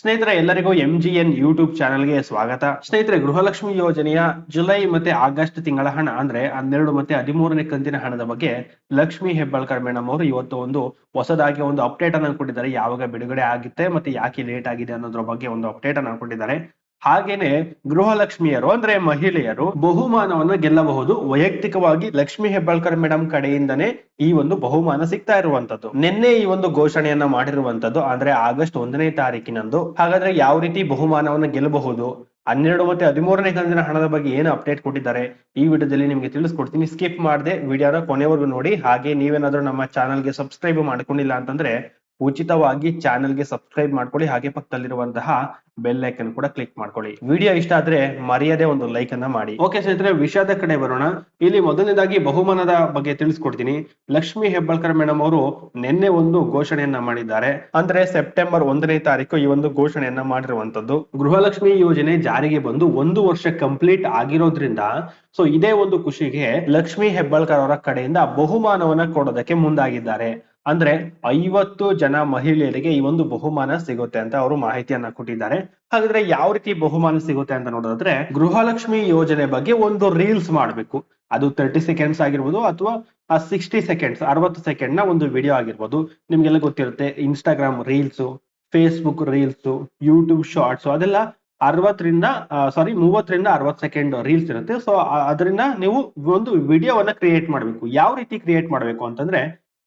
ಸ್ನೇಹಿತರೆ, ಎಲ್ಲರಿಗೂ M G N YouTube ಚಾನೆಲ್ಗೆ ಸ್ವಾಗತ. ಸ್ನೇಹಿತರೆ, ಗೃಹಲಕ್ಷ್ಮಿ ಯೋಜನೆಯ ಜುಲೈ ಮತ್ತೆ ಆಗಸ್ಟ್ ತಿಂಗಳ ಹಣ ಅಂದ್ರೆ ಹನ್ನೆರಡು ಮತ್ತೆ ಹದಿಮೂರನೇ ಕಂತಿನ ಹಣದ ಬಗ್ಗೆ ಲಕ್ಷ್ಮಿ ಹೆಬ್ಬಾಳ್ಕರ್ ಮೇಡಮ್ ಅವರು ಇವತ್ತು ಒಂದು ಹೊಸದಾಗಿ ಒಂದು ಅಪ್ಡೇಟ್ ಅನ್ನು ಕೊಟ್ಟಿದ್ದಾರೆ. ಯಾವಾಗ ಬಿಡುಗಡೆ ಆಗುತ್ತೆ ಮತ್ತೆ ಯಾಕೆ ಲೇಟ್ ಆಗಿದೆ ಅನ್ನೋದ್ರ ಬಗ್ಗೆ ಒಂದು ಅಪ್ಡೇಟ್ ಅನ್ನು ಕೊಟ್ಟಿದ್ದಾರೆ. ಹಾಗೇನೆ ಗೃಹಲಕ್ಷ್ಮಿಯರು ಅಂದ್ರೆ ಮಹಿಳೆಯರು ಬಹುಮಾನವನ್ನು ಗೆಲ್ಲಬಹುದು. ವೈಯಕ್ತಿಕವಾಗಿ ಲಕ್ಷ್ಮಿ ಹೆಬ್ಬಾಳ್ಕರ್ ಮೇಡಮ್ ಕಡೆಯಿಂದನೇ ಈ ಒಂದು ಬಹುಮಾನ ಸಿಗ್ತಾ ಇರುವಂತದ್ದು. ನಿನ್ನೆ ಈ ಒಂದು ಘೋಷಣೆಯನ್ನ ಮಾಡಿರುವಂತದ್ದು ಅಂದ್ರೆ ಆಗಸ್ಟ್ ಒಂದನೇ ತಾರೀಕಿನಂದು. ಹಾಗಾದ್ರೆ ಯಾವ ರೀತಿ ಬಹುಮಾನವನ್ನ ಗೆಲ್ಲಬಹುದು? ಹನ್ನೆರಡು ಮತ್ತೆ ಹದಿಮೂರನೇ ಕಂತಿನ ಹಣದ ಬಗ್ಗೆ ಏನು ಅಪ್ಡೇಟ್ ಕೊಟ್ಟಿದ್ದಾರೆ? ಈ ವಿಡಿಯೋದಲ್ಲಿ ನಿಮಗೆ ತಿಳಿಸ್ಕೊಡ್ತೀನಿ. ಸ್ಕಿಪ್ ಮಾಡದೆ, ವಿಡಿಯೋನ ಕೊನೆವರೆಗೂ ನೋಡಿ. ಹಾಗೆ ನೀವೇನಾದ್ರೂ ನಮ್ಮ ಚಾನಲ್ಗೆ ಸಬ್ಸ್ಕ್ರೈಬ್ ಮಾಡ್ಕೊಂಡಿಲ್ಲ ಅಂತಂದ್ರೆ ಉಚಿತವಾಗಿ ಚಾನೆಲ್ಗೆ ಸಬ್ಸ್ಕ್ರೈಬ್ ಮಾಡ್ಕೊಳ್ಳಿ ಹಾಗೆ ಪಕ್ಕದಲ್ಲಿರುವಂತಹ ಬೆಲ್ ಐಕನ್ ಕೂಡ ಕ್ಲಿಕ್ ಮಾಡ್ಕೊಳ್ಳಿ. ವಿಡಿಯೋ ಇಷ್ಟ ಆದ್ರೆ ಮರೆಯದೆ ಒಂದು ಲೈಕ್ ಅನ್ನ ಮಾಡಿ. ಓಕೆ ಸ್ನೇಹಿತರೆ ವಿಷಯದ ಕಡೆ ಬರೋಣ. ಇಲ್ಲಿ ಮೊದಲನೇದಾಗಿ ಬಹುಮಾನದ ಬಗ್ಗೆ ತಿಳಿಸ್ಕೊಡ್ತೀನಿ. ಲಕ್ಷ್ಮಿ ಹೆಬ್ಬಾಳ್ಕರ್ ಮೇಡಮ್ ಅವರು ನಿನ್ನೆ ಒಂದು ಘೋಷಣೆಯನ್ನ ಮಾಡಿದ್ದಾರೆ. ಅಂದ್ರೆ ಸೆಪ್ಟೆಂಬರ್ ಒಂದನೇ ತಾರೀಕು ಈ ಒಂದು ಘೋಷಣೆಯನ್ನ ಮಾಡಿರುವಂತದ್ದು ಗೃಹಲಕ್ಷ್ಮಿ ಯೋಜನೆ ಜಾರಿಗೆ ಬಂದು ಒಂದು ವರ್ಷ ಕಂಪ್ಲೀಟ್ ಆಗಿರೋದ್ರಿಂದ ಸೊ ಇದೇ ಒಂದು ಖುಷಿಗೆ ಲಕ್ಷ್ಮಿ ಹೆಬ್ಬಾಳ್ಕರ್ ಅವರ ಕಡೆಯಿಂದ ಬಹುಮಾನವನ್ನ ಕೊಡೋದಕ್ಕೆ ಮುಂದಾಗಿದ್ದಾರೆ. ಅಂದ್ರೆ ಐವತ್ತು ಜನ ಮಹಿಳೆಯರಿಗೆ ಈ ಒಂದು ಬಹುಮಾನ ಸಿಗುತ್ತೆ ಅಂತ ಅವರು ಮಾಹಿತಿಯನ್ನ ಕೊಟ್ಟಿದ್ದಾರೆ. ಹಾಗಾದ್ರೆ ಯಾವ ರೀತಿ ಬಹುಮಾನ ಸಿಗುತ್ತೆ ಅಂತ ನೋಡೋದಾದ್ರೆ ಗೃಹಲಕ್ಷ್ಮಿ ಯೋಜನೆ ಬಗ್ಗೆ ಒಂದು ರೀಲ್ಸ್ ಮಾಡಬೇಕು. ಅದು ತರ್ಟಿ ಸೆಕೆಂಡ್ಸ್ ಆಗಿರ್ಬೋದು ಅಥವಾ ಸಿಕ್ಸ್ಟಿ ಸೆಕೆಂಡ್ಸ್ ಅರವತ್ತು ಸೆಕೆಂಡ್ನ ಒಂದು ವಿಡಿಯೋ ಆಗಿರ್ಬೋದು. ನಿಮ್ಗೆಲ್ಲ ಗೊತ್ತಿರುತ್ತೆ Instagram reels Facebook reels YouTube shorts ಅದೆಲ್ಲ ಅರವತ್ತರಿಂದ ಸಾರಿ ಮೂವತ್ತರಿಂದ ಅರವತ್ತು ಸೆಕೆಂಡ್ ರೀಲ್ಸ್ ಇರುತ್ತೆ. ಸೊ ಅದರಿಂದ ನೀವು ಒಂದು ವಿಡಿಯೋವನ್ನ ಕ್ರಿಯೇಟ್ ಮಾಡಬೇಕು. ಯಾವ ರೀತಿ ಕ್ರಿಯೇಟ್ ಮಾಡಬೇಕು ಅಂತಂದ್ರೆ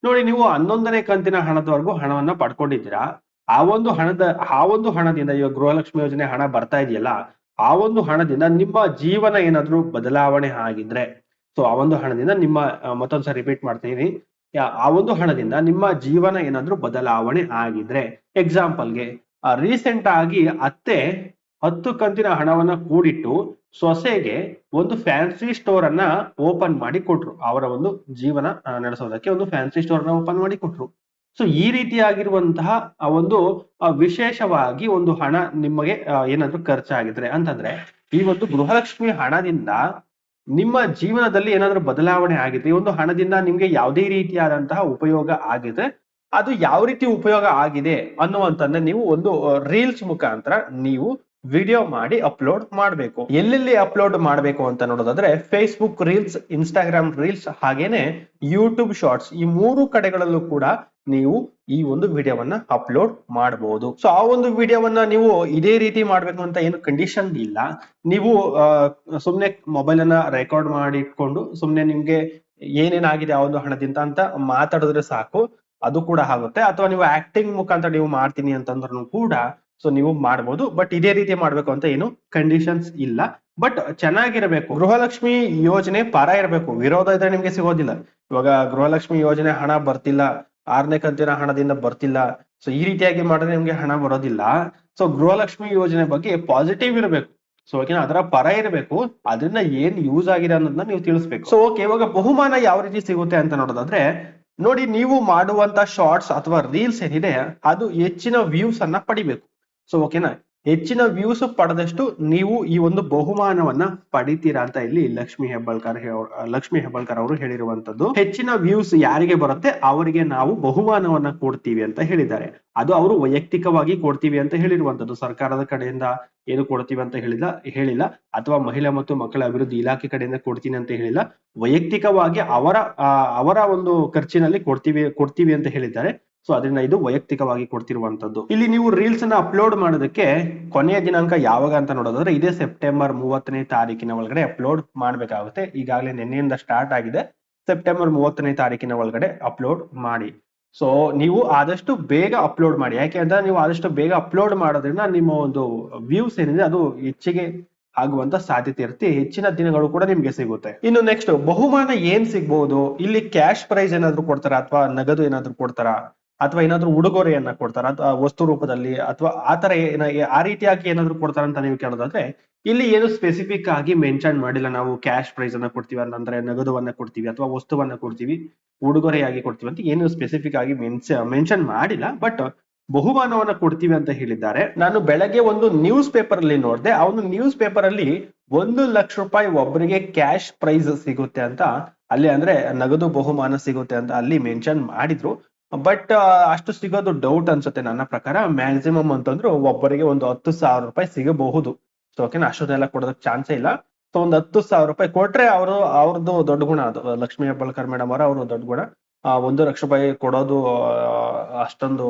ನೋಡಿ, ನೀವು ಹನ್ನೊಂದನೇ ಕಂತಿನ ಹಣದವರೆಗೂ ಹಣವನ್ನ ಪಡ್ಕೊಂಡಿದ್ದೀರಾ? ಆ ಒಂದು ಹಣದ, ಆ ಒಂದು ಹಣದಿಂದ ಇವಾಗ ಗೃಹಲಕ್ಷ್ಮಿ ಯೋಜನೆ ಹಣ ಬರ್ತಾ ಇದೆಯಲ್ಲ, ಆ ಒಂದು ಹಣದಿಂದ ನಿಮ್ಮ ಜೀವನ ಏನಾದ್ರೂ ಬದಲಾವಣೆ ಆಗಿದ್ರೆ ಸೊ ಆ ಒಂದು ಹಣದಿಂದ ನಿಮ್ಮ ಮತ್ತೊಂದ್ಸರಿ ರಿಪೀಟ್ ಮಾಡ್ತೀನಿ. ಆ ಒಂದು ಹಣದಿಂದ ನಿಮ್ಮ ಜೀವನ ಏನಾದ್ರೂ ಬದಲಾವಣೆ ಆಗಿದ್ರೆ ಎಕ್ಸಾಂಪಲ್ಗೆ ರೀಸೆಂಟ್ ಆಗಿ ಅತ್ತೆ ಹತ್ತು ಕಂತಿನ ಹಣವನ್ನ ಕೂಡಿಟ್ಟು ಸೊಸೆಗೆ ಒಂದು ಫ್ಯಾನ್ಸಿ ಸ್ಟೋರ್ ಅನ್ನ ಓಪನ್ ಮಾಡಿ ಕೊಟ್ರು. ಅವರ ಒಂದು ಜೀವನ ನಡೆಸೋದಕ್ಕೆ ಒಂದು ಫ್ಯಾನ್ಸಿ ಸ್ಟೋರ್ ಅನ್ನ ಓಪನ್ ಮಾಡಿ ಕೊಟ್ರು. ಸೊ ಈ ರೀತಿಯಾಗಿರುವಂತಹ ಒಂದು ವಿಶೇಷವಾಗಿ ಒಂದು ಹಣ ನಿಮಗೆ ಏನಾದ್ರು ಖರ್ಚಾಗಿದ್ರೆ ಅಂತಂದ್ರೆ, ಈ ಒಂದು ಗೃಹಲಕ್ಷ್ಮಿ ಹಣದಿಂದ ನಿಮ್ಮ ಜೀವನದಲ್ಲಿ ಏನಾದ್ರೂ ಬದಲಾವಣೆ ಆಗಿದೆ ಈ ಒಂದು ಹಣದಿಂದ ನಿಮ್ಗೆ ಯಾವುದೇ ರೀತಿಯಾದಂತಹ ಉಪಯೋಗ ಆಗಿದೆ ಅದು ಯಾವ ರೀತಿ ಉಪಯೋಗ ಆಗಿದೆ ಅನ್ನುವಂತಂದ್ರೆ ನೀವು ಒಂದು ರೀಲ್ಸ್ ಮುಖಾಂತರ ನೀವು ವಿಡಿಯೋ ಮಾಡಿ ಅಪ್ಲೋಡ್ ಮಾಡಬೇಕು. ಎಲ್ಲೆಲ್ಲಿ ಅಪ್ಲೋಡ್ ಮಾಡಬೇಕು ಅಂತ ನೋಡೋದಾದ್ರೆ ಫೇಸ್ಬುಕ್ ರೀಲ್ಸ್ ಇನ್ಸ್ಟಾಗ್ರಾಮ್ ರೀಲ್ಸ್ ಹಾಗೇನೆ ಯೂಟ್ಯೂಬ್ ಶಾರ್ಟ್ಸ್ ಈ ಮೂರು ಕಡೆಗಳಲ್ಲೂ ಕೂಡ ನೀವು ಈ ಒಂದು ವಿಡಿಯೋವನ್ನ ಅಪ್ಲೋಡ್ ಮಾಡಬಹುದು ಸೊ ಆ ಒಂದು ವಿಡಿಯೋವನ್ನ ನೀವು ಇದೇ ರೀತಿ ಮಾಡ್ಬೇಕು ಅಂತ ಏನು ಕಂಡೀಷನ್ ಇಲ್ಲ. ನೀವು ಸುಮ್ನೆ ಮೊಬೈಲ್ ಅನ್ನ ರೆಕಾರ್ಡ್ ಮಾಡಿ ಇಟ್ಕೊಂಡು ಸುಮ್ನೆ ನಿಮ್ಗೆ ಏನೇನಾಗಿದೆ ಆ ಒಂದು ಹಣದಿಂದ ಅಂತ ಮಾತಾಡಿದ್ರೆ ಸಾಕು. ಅದು ಕೂಡ ಆಗುತ್ತೆ. ಅಥವಾ ನೀವು ಆಕ್ಟಿಂಗ್ ಮುಖಾಂತರ ನೀವು ಮಾಡ್ತೀನಿ ಅಂತಂದ್ರೂ ಕೂಡ ಸೊ ನೀವು ಮಾಡ್ಬೋದು. ಬಟ್ ಇದೇ ರೀತಿ ಮಾಡ್ಬೇಕು ಅಂತ ಏನು ಕಂಡೀಷನ್ಸ್ ಇಲ್ಲ. ಬಟ್ ಚೆನ್ನಾಗಿರಬೇಕು. ಗೃಹಲಕ್ಷ್ಮಿ ಯೋಜನೆ ಪರ ಇರಬೇಕು. ವಿರೋಧ ಇದ್ರೆ ನಿಮ್ಗೆ ಸಿಗೋದಿಲ್ಲ. ಇವಾಗ ಗೃಹಲಕ್ಷ್ಮಿ ಯೋಜನೆ ಹಣ ಬರ್ತಿಲ್ಲ. ಆರನೇ ಕಂತಿನ ಹಣದಿಂದ ಬರ್ತಿಲ್ಲ. ಸೊ ಈ ರೀತಿಯಾಗಿ ಮಾಡಿದ್ರೆ ನಿಮ್ಗೆ ಹಣ ಬರೋದಿಲ್ಲ. ಸೊ ಗೃಹಲಕ್ಷ್ಮಿ ಯೋಜನೆ ಬಗ್ಗೆ ಪಾಸಿಟಿವ್ ಇರಬೇಕು. ಸೊ ಓಕೆನಾ ಅದರ ಪರ ಇರಬೇಕು. ಅದರಿಂದ ಏನ್ ಯೂಸ್ ಆಗಿದೆ ಅನ್ನೋದನ್ನ ನೀವು ತಿಳಿಸ್ಬೇಕು. ಸೊ ಓಕೆ ಇವಾಗ ಬಹುಮಾನ ಯಾವ ರೀತಿ ಸಿಗುತ್ತೆ ಅಂತ ನೋಡೋದಾದ್ರೆ, ನೋಡಿ, ನೀವು ಮಾಡುವಂತ ಶಾರ್ಟ್ಸ್ ಅಥವಾ ರೀಲ್ಸ್ ಏನಿದೆ, ಅದು ಹೆಚ್ಚಿನ ವ್ಯೂಸ್ ಅನ್ನ ಪಡಿಬೇಕು. ಸೊ ಓಕೆನಾ ಹೆಚ್ಚಿನ ವ್ಯೂಸ್ ಪಡೆದಷ್ಟು ನೀವು ಈ ಒಂದು ಬಹುಮಾನವನ್ನ ಪಡಿತೀರಾ ಅಂತ ಇಲ್ಲಿ ಲಕ್ಷ್ಮಿ ಹೆಬ್ಬಾಳ್ಕರ್ ಲಕ್ಷ್ಮಿ ಹೆಬ್ಬಾಳ್ಕರ್ ಅವರು ಹೇಳಿರುವಂತದ್ದು. ಹೆಚ್ಚಿನ ವ್ಯೂಸ್ ಯಾರಿಗೆ ಬರುತ್ತೆ? ಅವರಿಗೆ ನಾವು ಬಹುಮಾನವನ್ನ ಕೊಡ್ತೀವಿ ಅಂತ ಹೇಳಿದ್ದಾರೆ. ಅದು ಅವರು ವೈಯಕ್ತಿಕವಾಗಿ ಕೊಡ್ತೀವಿ ಅಂತ ಹೇಳಿರುವಂತದ್ದು. ಸರ್ಕಾರದ ಕಡೆಯಿಂದ ಏನು ಕೊಡ್ತೀವಿ ಅಂತ ಹೇಳಿಲ್ಲ ಹೇಳಿಲ್ಲ. ಅಥವಾ ಮಹಿಳಾ ಮತ್ತು ಮಕ್ಕಳ ಅಭಿವೃದ್ಧಿ ಇಲಾಖೆ ಕಡೆಯಿಂದ ಕೊಡ್ತೀನಿ ಅಂತ ಹೇಳಿಲ್ಲ. ವೈಯಕ್ತಿಕವಾಗಿ ಅವರ ಅವರ ಒಂದು ಖರ್ಚಿನಲ್ಲಿ ಕೊಡ್ತೀವಿ ಕೊಡ್ತೀವಿ ಅಂತ ಹೇಳಿದ್ದಾರೆ. ಸೊ ಅದರಿಂದ ಇದು ವೈಯಕ್ತಿಕವಾಗಿ ಕೊಡ್ತಿರುವಂತದ್ದು ಇಲ್ಲಿ ನೀವು ರೀಲ್ಸ್ ಅನ್ನ ಅಪ್ಲೋಡ್ ಮಾಡೋದಕ್ಕೆ ಕೊನೆಯ ದಿನಾಂಕ ಯಾವಾಗ ಅಂತ ನೋಡೋದಾದ್ರೆ ಇದೇ ಸೆಪ್ಟೆಂಬರ್ ಮೂವತ್ತನೇ ತಾರೀಕಿನ ಒಳಗಡೆ ಅಪ್ಲೋಡ್ ಮಾಡಬೇಕಾಗುತ್ತೆ. ಈಗಾಗಲೇ ನಿನ್ನೆಯಿಂದ ಸ್ಟಾರ್ಟ್ ಆಗಿದೆ. ಸೆಪ್ಟೆಂಬರ್ ಮೂವತ್ತನೇ ತಾರೀಕಿನ ಒಳಗಡೆ ಅಪ್ಲೋಡ್ ಮಾಡಿ. ಸೊ ನೀವು ಆದಷ್ಟು ಬೇಗ ಅಪ್ಲೋಡ್ ಮಾಡಿ. ಯಾಕೆ ಅಂದ್ರೆ ನೀವು ಆದಷ್ಟು ಬೇಗ ಅಪ್ಲೋಡ್ ಮಾಡೋದ್ರಿಂದ ನಿಮ್ಮ ಒಂದು ವ್ಯೂಸ್ ಏನಿದೆ ಅದು ಹೆಚ್ಚಿಗೆ ಆಗುವಂತ ಸಾಧ್ಯತೆ ಇರುತ್ತೆ. ಹೆಚ್ಚಿನ ದಿನಗಳು ಕೂಡ ನಿಮ್ಗೆ ಸಿಗುತ್ತೆ. ಇನ್ನು ನೆಕ್ಸ್ಟ್ ಬಹುಮಾನ ಏನ್ ಸಿಗ್ಬಹುದು ಇಲ್ಲಿ ಕ್ಯಾಶ್ ಪ್ರೈಸ್ ಏನಾದ್ರು ಕೊಡ್ತಾರ ಅಥವಾ ನಗದು ಏನಾದ್ರು ಕೊಡ್ತಾರ? ಅಥವಾ ಏನಾದ್ರು ಉಡುಗೊರೆಯನ್ನ ಕೊಡ್ತಾರ? ಅಥವಾ ವಸ್ತು ರೂಪದಲ್ಲಿ ಅಥವಾ ಆತರ ಏನ, ಆ ರೀತಿಯಾಗಿ ಏನಾದ್ರು ಕೊಡ್ತಾರ ಅಂತ ನೀವು ಕೇಳೋದಾದ್ರೆ, ಇಲ್ಲಿ ಏನು ಸ್ಪೆಸಿಫಿಕ್ ಆಗಿ ಮೆನ್ಷನ್ ಮಾಡಿಲ್ಲ ನಾವು ಕ್ಯಾಶ್ ಪ್ರೈಸ್ ಅನ್ನ ಕೊಡ್ತೀವಿ ಅಂತಂದ್ರೆ ನಗದುವನ್ನ ಕೊಡ್ತೀವಿ ಅಥವಾ ವಸ್ತುವನ್ನ ಕೊಡ್ತೀವಿ, ಉಡುಗೊರೆಯಾಗಿ ಕೊಡ್ತೀವಿ ಅಂತ ಏನು ಸ್ಪೆಸಿಫಿಕ್ ಆಗಿ ಮೆನ್ಷನ್ ಮಾಡಿಲ್ಲ. ಬಟ್ ಬಹುಮಾನವನ್ನ ಕೊಡ್ತೀವಿ ಅಂತ ಹೇಳಿದ್ದಾರೆ. ನಾನು ಬೆಳಗ್ಗೆ ಒಂದು ನ್ಯೂಸ್ ಪೇಪರ್ ಅಲ್ಲಿ ನೋಡಿದೆ, ಆ ಒಂದು ನ್ಯೂಸ್ ಪೇಪರ್ ಅಲ್ಲಿ ಒಂದು ಲಕ್ಷ ರೂಪಾಯಿ ಒಬ್ಬರಿಗೆ ಕ್ಯಾಶ್ ಪ್ರೈಸ್ ಸಿಗುತ್ತೆ ಅಂತ, ಅಲ್ಲಿ ಅಂದ್ರೆ ನಗದು ಬಹುಮಾನ ಸಿಗುತ್ತೆ ಅಂತ ಅಲ್ಲಿ ಮೆನ್ಷನ್ ಮಾಡಿದ್ರು. ಬಟ್ ಅಷ್ಟು ಸಿಗೋದು ಡೌಟ್ ಅನ್ಸುತ್ತೆ ನನ್ನ ಪ್ರಕಾರ. ಮ್ಯಾಕ್ಸಿಮಮ್ ಅಂತಂದ್ರು ಒಬ್ಬರಿಗೆ ಒಂದು ಹತ್ತು ಸಾವಿರ ರೂಪಾಯಿ ಸಿಗಬಹುದು. ಸೊ ಓಕೆನಾ ಅಷ್ಟೊಂದೆಲ್ಲ ಕೊಡೋದಕ್ಕೆ ಚಾನ್ಸ್ ಇಲ್ಲ. ಸೊ ಒಂದು ಹತ್ತು ಸಾವಿರ ರೂಪಾಯಿ ಕೊಟ್ರೆ ಅವರು ಅವ್ರದ್ದು ದೊಡ್ಡ ಗುಣ ಅದು. ಲಕ್ಷ್ಮೀ ಹೆಬ್ಬಾಳ್ಕರ್ ಮೇಡಮ್ ಅವರ ಅವ್ರ ದೊಡ್ಡ ಗುಣ. ಒಂದು ಲಕ್ಷ ರೂಪಾಯಿ ಕೊಡೋದು ಅಷ್ಟೊಂದು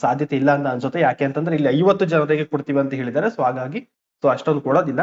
ಸಾಧ್ಯತೆ ಇಲ್ಲ ಅಂತ ಅನ್ಸುತ್ತೆ. ಯಾಕೆ ಅಂತಂದ್ರೆ ಇಲ್ಲಿ ಐವತ್ತು ಜನರಿಗೆ ಕೊಡ್ತೀವಿ ಅಂತ ಹೇಳಿದ್ದಾರೆ. ಸೊ ಹಾಗಾಗಿ ಸೊ ಅಷ್ಟೊಂದು ಕೊಡೋದಿಲ್ಲ.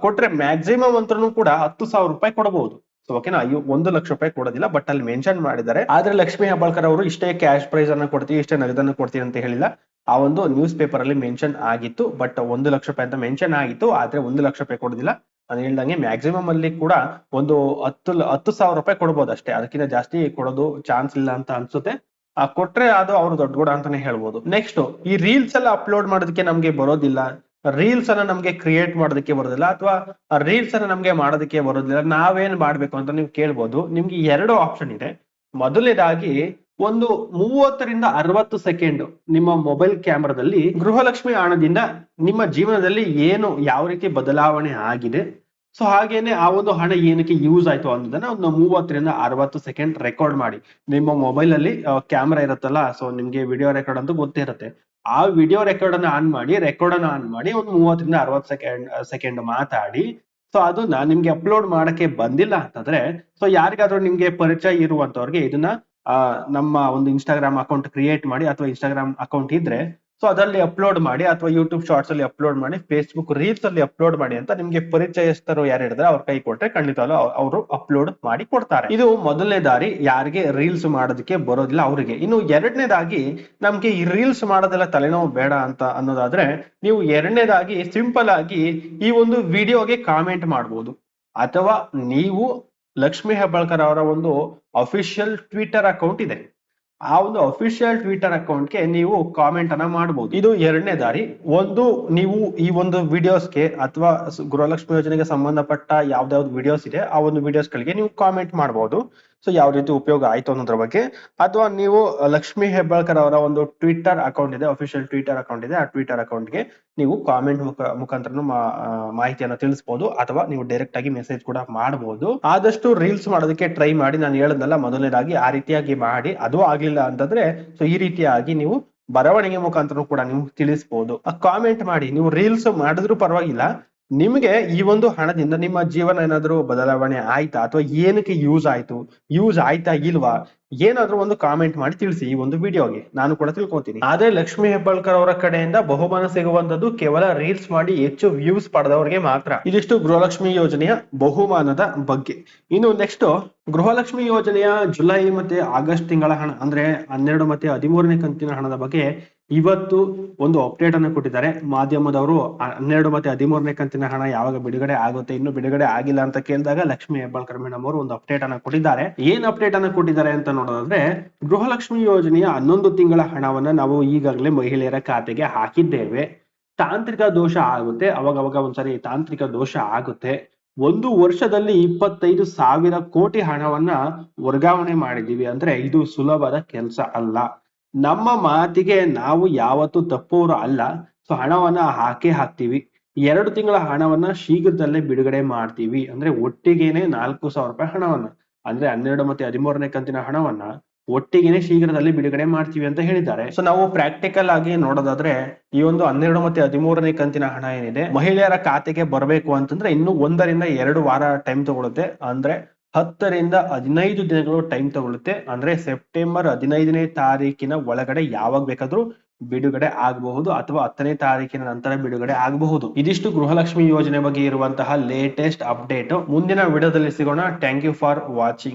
ಕೊಟ್ರೆ ಮ್ಯಾಕ್ಸಿಮಮ್ ಅಂತೂ ಕೂಡ ಹತ್ತು ಸಾವಿರ ರೂಪಾಯಿ ಕೊಡಬಹುದು. ಸೊ ಓಕೆನಾ ಅಯ್ಯೋ ಒಂದು ಲಕ್ಷ ರೂಪಾಯಿ ಕೊಡೋದಿಲ್ಲ ಬಟ್ ಅಲ್ಲಿ ಮೆನ್ಷನ್ ಮಾಡಿದ್ದಾರೆ. ಆದ್ರೆ ಲಕ್ಷ್ಮೀ ಹೆಬ್ಬಾಳ್ಕರ್ ಅವರು ಇಷ್ಟೇ ಕ್ಯಾಶ್ ಪ್ರೈಸ್ ಅನ್ನ ಕೊಡ್ತೀವಿ, ಇಷ್ಟೇ ನಗದನ್ನು ಕೊಡ್ತೀವಿ ಅಂತ ಹೇಳಿಲ್ಲ. ಆ ಒಂದು ನ್ಯೂಸ್ ಪೇಪರ್ ಅಲ್ಲಿ ಮೆನ್ಷನ್ ಆಗಿತ್ತು ಬಟ್ ಒಂದು ಲಕ್ಷ ರೂಪಾಯಿ ಅಂತ ಮೆನ್ಷನ್ ಆಗಿತ್ತು, ಆದ್ರೆ ಒಂದು ಲಕ್ಷ ರೂಪಾಯಿ ಕೊಡೋದಿಲ್ಲ. ನಾನು ಹೇಳ್ದಂಗೆ ಮ್ಯಾಕ್ಸಿಮಮ್ ಅಲ್ಲಿ ಕೂಡ ಒಂದು ಹತ್ತು ಹತ್ತು ಸಾವಿರ ರೂಪಾಯಿ ಕೊಡ್ಬೋದು ಅಷ್ಟೇ. ಅದಕ್ಕಿಂತ ಜಾಸ್ತಿ ಕೊಡೋದು ಚಾನ್ಸ್ ಇಲ್ಲ ಅಂತ ಅನ್ಸುತ್ತೆ. ಆ ಕೊಟ್ರೆ ಅದು ಅವ್ರು ದೊಡ್ಡ ಗೂಡ ಅಂತಾನೆ ಹೇಳ್ಬೋದು. ನೆಕ್ಸ್ಟ್ ಈ ರೀಲ್ಸ್ ಎಲ್ಲ ಅಪ್ಲೋಡ್ ಮಾಡೋದಕ್ಕೆ ನಮ್ಗೆ ಬರೋದಿಲ್ಲ. ರೀಲ್ಸ್ ಅನ್ನ ನಮ್ಗೆ ಕ್ರಿಯೇಟ್ ಮಾಡೋದಕ್ಕೆ ಬರೋದಿಲ್ಲ ಅಥವಾ ರೀಲ್ಸ್ ಅನ್ನ ನಮ್ಗೆ ಮಾಡೋದಕ್ಕೆ ಬರೋದಿಲ್ಲ. ನಾವೇನ್ ಮಾಡ್ಬೇಕು ಅಂತ ನೀವು ಕೇಳ್ಬೋದು. ನಿಮ್ಗೆ ಎರಡು ಆಪ್ಷನ್ ಇದೆ. ಮೊದಲನೇದಾಗಿ ಒಂದು ಮೂವತ್ತರಿಂದ ಅರವತ್ತು ಸೆಕೆಂಡ್ ನಿಮ್ಮ ಮೊಬೈಲ್ ಕ್ಯಾಮ್ರಾದಲ್ಲಿ ಗೃಹಲಕ್ಷ್ಮಿ ಹಣದಿಂದ ನಿಮ್ಮ ಜೀವನದಲ್ಲಿ ಏನು ಯಾವ ರೀತಿ ಬದಲಾವಣೆ ಆಗಿದೆ. ಸೊ ಹಾಗೇನೆ ಆ ಒಂದು ಹಣ ಏನಕ್ಕೆ ಯೂಸ್ ಆಯ್ತು ಅನ್ನೋದನ್ನ ಒಂದು ಮೂವತ್ತರಿಂದ ಅರವತ್ತು ಸೆಕೆಂಡ್ ರೆಕಾರ್ಡ್ ಮಾಡಿ. ನಿಮ್ಮ ಮೊಬೈಲ್ ಅಲ್ಲಿ ಕ್ಯಾಮ್ರಾ ಇರುತ್ತಲ್ಲ ಸೊ ನಿಮ್ಗೆ ವಿಡಿಯೋ ರೆಕಾರ್ಡ್ ಅಂತ ಗೊತ್ತೇ ಇರುತ್ತೆ ಆ ವಿಡಿಯೋ ರೆಕಾರ್ಡ್ ಅನ್ನ ಆನ್ ಮಾಡಿ ರೆಕಾರ್ಡ್ ಅನ್ನ ಆನ್ ಮಾಡಿ ಒಂದು ಮೂವತ್ತರಿಂದ ಅರವತ್ತು ಸೆಕೆಂಡ್ ಸೆಕೆಂಡ್ ಮಾತಾಡಿ. ಸೊ ಅದನ್ನ ನಿಮ್ಗೆ ಅಪ್ಲೋಡ್ ಮಾಡಕ್ಕೆ ಬಂದಿಲ್ಲ ಅಂತಂದ್ರೆ ಸೊ ಯಾರಿಗಾದ್ರೂ ನಿಮ್ಗೆ ಪರಿಚಯ ಇರುವಂತವ್ರಿಗೆ ಇದನ್ನ ನಮ್ಮ ಒಂದು ಇನ್ಸ್ಟಾಗ್ರಾಮ್ ಅಕೌಂಟ್ ಕ್ರಿಯೇಟ್ ಮಾಡಿ ಅಥವಾ ಇನ್ಸ್ಟಾಗ್ರಾಮ್ ಅಕೌಂಟ್ ಇದ್ರೆ ಸೊ ಅದರಲ್ಲಿ ಅಪ್ಲೋಡ್ ಮಾಡಿ ಅಥವಾ ಯೂಟ್ಯೂಬ್ ಶಾರ್ಟ್ಸ್ ಅಲ್ಲಿ ಅಪ್ಲೋಡ್ ಮಾಡಿ ಫೇಸ್ಬುಕ್ ರೀಲ್ಸ್ ಅಲ್ಲಿ ಅಪ್ಲೋಡ್ ಮಾಡಿ ಅಂತ ನಿಮ್ಗೆ ಪರಿಚಯಸ್ಥರು ಯಾರು ಹೇಳಿದ್ರೆ ಅವ್ರ ಕೈ ಕೊಟ್ರೆ ಖಂಡಿತವಾಗ್ಲೂ ಅವರು ಅಪ್ಲೋಡ್ ಮಾಡಿ ಕೊಡ್ತಾರೆ. ಇದು ಮೊದಲನೇ ದಾರಿ, ಯಾರಿಗೆ ರೀಲ್ಸ್ ಮಾಡೋದಕ್ಕೆ ಬರೋದಿಲ್ಲ ಅವರಿಗೆ. ಇನ್ನು ಎರಡನೇದಾಗಿ, ನಮ್ಗೆ ಈ ರೀಲ್ಸ್ ಮಾಡೋದೆಲ್ಲ ತಲೆನೋವು ಬೇಡ ಅಂತ ಅನ್ನೋದಾದ್ರೆ, ನೀವು ಎರಡನೇದಾಗಿ ಸಿಂಪಲ್ ಆಗಿ ಈ ಒಂದು ವಿಡಿಯೋಗೆ ಕಾಮೆಂಟ್ ಮಾಡಬಹುದು ಅಥವಾ ನೀವು ಲಕ್ಷ್ಮೀ ಹೆಬ್ಬಾಳ್ಕರ್ ಅವರ ಒಂದು ಅಫಿಷಿಯಲ್ ಟ್ವಿಟರ್ ಅಕೌಂಟ್ ಇದೆ. ಆ ಒಂದು ಅಫಿಷಿಯಲ್ ಟ್ವಿಟರ್ ಅಕೌಂಟ್ಗೆ ನೀವು ಕಾಮೆಂಟ್ ಅನ್ನ ಮಾಡಬಹುದು ಇದು ಎರಡನೇ ದಾರಿ. ಒಂದು, ನೀವು ಈ ಒಂದು ವಿಡಿಯೋಸ್ಗೆ ಅಥವಾ ಗೃಹಲಕ್ಷ್ಮಿ ಯೋಜನೆಗೆ ಸಂಬಂಧಪಟ್ಟ ಯಾವ್ದಾವ್ದು ವಿಡಿಯೋಸ್ ಇದೆ, ಆ ಒಂದು ವಿಡಿಯೋಸ್ ಗಳಿಗೆ ನೀವು ಕಾಮೆಂಟ್ ಮಾಡಬಹುದು ಸೊ ಯಾವ ರೀತಿ ಉಪಯೋಗ ಆಯ್ತು ಅನ್ನೋದ್ರ ಬಗ್ಗೆ, ಅಥವಾ ನೀವು ಲಕ್ಷ್ಮಿ ಹೆಬ್ಬಾಳ್ಕರ್ ಅವರ ಒಂದು ಟ್ವಿಟರ್ ಅಕೌಂಟ್ ಇದೆ ಅಫಿಷಿಯಲ್ ಟ್ವಿಟರ್ ಅಕೌಂಟ್ ಇದೆ, ಆ ಟ್ವಿಟರ್ ಅಕೌಂಟ್ಗೆ ನೀವು ಕಾಮೆಂಟ್ ಮುಖ ಮುಖಾಂತರ ಮಾಹಿತಿಯನ್ನು ತಿಳಿಸಬಹುದು ಅಥವಾ ನೀವು ಡೈರೆಕ್ಟ್ ಆಗಿ ಮೆಸೇಜ್ ಕೂಡ ಮಾಡಬಹುದು ಆದಷ್ಟು ರೀಲ್ಸ್ ಮಾಡೋದಕ್ಕೆ ಟ್ರೈ ಮಾಡಿ. ನಾನು ಹೇಳದಲ್ಲ, ಮೊದಲನೇದಾಗಿ ಆ ರೀತಿಯಾಗಿ ಮಾಡಿ. ಅದು ಆಗ್ಲಿಲ್ಲ ಅಂತಂದ್ರೆ ಸೊ ಈ ರೀತಿಯಾಗಿ ನೀವು ಬರವಣಿಗೆ ಮುಖಾಂತರ ಕೂಡ ನೀವು ತಿಳಿಸಬಹುದು ಕಾಮೆಂಟ್ ಮಾಡಿ. ನೀವು ರೀಲ್ಸ್ ಮಾಡಿದ್ರು ಪರವಾಗಿಲ್ಲ. ನಿಮಗೆ ಈ ಒಂದು ಹಣದಿಂದ ನಿಮ್ಮ ಜೀವನ ಏನಾದ್ರೂ ಬದಲಾವಣೆ ಆಯ್ತಾ? ಅಥವಾ ಏನಕ್ಕೆ ಯೂಸ್ ಆಯ್ತು? ಯೂಸ್ ಆಯ್ತಾ ಇಲ್ವಾ? ಏನಾದ್ರೂ ಒಂದು ಕಾಮೆಂಟ್ ಮಾಡಿ ತಿಳಿಸಿ ಈ ಒಂದು ವಿಡಿಯೋಗೆ. ನಾನು ಕೂಡ ತಿಳ್ಕೊತೀನಿ. ಆದ್ರೆ ಲಕ್ಷ್ಮೀ ಹೆಬ್ಬಾಳ್ಕರ್ ಅವರ ಕಡೆಯಿಂದ ಬಹುಮಾನ ಸಿಗುವಂತದ್ದು ಕೇವಲ ರೀಲ್ಸ್ ಮಾಡಿ ಹೆಚ್ಚು ವ್ಯೂಸ್ ಪಡೆದವರಿಗೆ ಮಾತ್ರ. ಇದಿಷ್ಟು ಗೃಹಲಕ್ಷ್ಮಿ ಯೋಜನೆಯ ಬಹುಮಾನದ ಬಗ್ಗೆ. ಇನ್ನು ನೆಕ್ಸ್ಟ್ ಗೃಹಲಕ್ಷ್ಮಿ ಯೋಜನೆಯ ಜುಲೈ ಮತ್ತೆ ಆಗಸ್ಟ್ ತಿಂಗಳ ಹಣ, ಅಂದ್ರೆ ಹನ್ನೆರಡು ಮತ್ತೆ ಹದಿಮೂರನೇ ಕಂತಿನ ಹಣದ ಬಗ್ಗೆ ಇವತ್ತು ಒಂದು ಅಪ್ಡೇಟ್ ಅನ್ನು ಕೊಟ್ಟಿದ್ದಾರೆ. ಮಾಧ್ಯಮದವರು ಹನ್ನೆರಡು ಮತ್ತೆ ಹದಿಮೂರನೇ ಕಂತಿನ ಹಣ ಯಾವಾಗ ಬಿಡುಗಡೆ ಆಗುತ್ತೆ, ಇನ್ನು ಬಿಡುಗಡೆ ಆಗಿಲ್ಲ ಅಂತ ಕೇಳಿದಾಗ ಲಕ್ಷ್ಮಿ ಹೆಬ್ಬಾಳ್ಕರ್ ಮೇಡಮ್ ಅವರು ಒಂದು ಅಪ್ಡೇಟ್ ಅನ್ನ ಕೊಟ್ಟಿದ್ದಾರೆ. ಏನ್ ಅಪ್ಡೇಟ್ ಅನ್ನ ಕೊಟ್ಟಿದ್ದಾರೆ ಅಂತ ನೋಡೋದಾದ್ರೆ, ಗೃಹಲಕ್ಷ್ಮಿ ಯೋಜನೆಯ ಹನ್ನೊಂದು ತಿಂಗಳ ಹಣವನ್ನ ನಾವು ಈಗಾಗಲೇ ಮಹಿಳೆಯರ ಖಾತೆಗೆ ಹಾಕಿದ್ದೇವೆ. ತಾಂತ್ರಿಕ ದೋಷ ಆಗುತ್ತೆ. ಅವಾಗ ಅವಾಗ ಒಂದ್ಸರಿ ತಾಂತ್ರಿಕ ದೋಷ ಆಗುತ್ತೆ. ಒಂದು ವರ್ಷದಲ್ಲಿ ಇಪ್ಪತ್ತೈದು ಸಾವಿರ ಕೋಟಿ ಹಣವನ್ನ ವರ್ಗಾವಣೆ ಮಾಡಿದೀವಿ ಅಂದ್ರೆ ಇದು ಸುಲಭದ ಕೆಲಸ ಅಲ್ಲ. ನಮ್ಮ ಮಾತಿಗೆ ನಾವು ಯಾವತ್ತು ತಪ್ಪೋರು ಅಲ್ಲ. ಸೊ ಹಣವನ್ನ ಹಾಕೇ ಹಾಕ್ತಿವಿ. ಎರಡು ತಿಂಗಳ ಹಣವನ್ನ ಶೀಘ್ರದಲ್ಲೇ ಬಿಡುಗಡೆ ಮಾಡ್ತೀವಿ. ಅಂದ್ರೆ ಒಟ್ಟಿಗೆನೆ ನಾಲ್ಕು ಸಾವಿರ ರೂಪಾಯಿ ಹಣವನ್ನ. ಅಂದ್ರೆ ಹನ್ನೆರಡು ಮತ್ತೆ ಹದಿಮೂರನೇ ಕಂತಿನ ಹಣವನ್ನ ಒಟ್ಟಿಗೆನೆ ಶೀಘ್ರದಲ್ಲಿ ಬಿಡುಗಡೆ ಮಾಡ್ತೀವಿ ಅಂತ ಹೇಳಿದ್ದಾರೆ. ಸೊ ನಾವು ಪ್ರಾಕ್ಟಿಕಲ್ ಆಗಿ ನೋಡೋದಾದ್ರೆ ಈ ಒಂದು ಹನ್ನೆರಡು ಮತ್ತೆ ಹದಿಮೂರನೇ ಕಂತಿನ ಹಣ ಏನಿದೆ, ಮಹಿಳೆಯರ ಖಾತೆಗೆ ಬರಬೇಕು ಅಂತಂದ್ರೆ ಇನ್ನು ಒಂದರಿಂದ ಎರಡು ವಾರ ಟೈಮ್ ತಗೊಳುತ್ತೆ. ಅಂದ್ರೆ ಹತ್ತರಿಂದ ಹದಿನೈದು ದಿನಗಳು ಟೈಮ್ ತಗೊಳುತ್ತೆ ಅಂದ್ರೆ ಸೆಪ್ಟೆಂಬರ್ ಹದಿನೈದನೇ ತಾರೀಕಿನ ಒಳಗಡೆ ಯಾವಾಗ ಬೇಕಾದ್ರೂ ಬಿಡುಗಡೆ ಆಗಬಹುದು ಅಥವಾ ಹತ್ತನೇ ತಾರೀಕಿನ ನಂತರ ಬಿಡುಗಡೆ ಆಗಬಹುದು. ಇದಿಷ್ಟು ಗೃಹಲಕ್ಷ್ಮಿ ಯೋಜನೆ ಬಗ್ಗೆ ಇರುವಂತಹ ಲೇಟೆಸ್ಟ್ ಅಪ್ಡೇಟ್ ಮುಂದಿನ ವಿಡಿಯೋದಲ್ಲಿ ಸಿಗೋಣ. Thank you for watching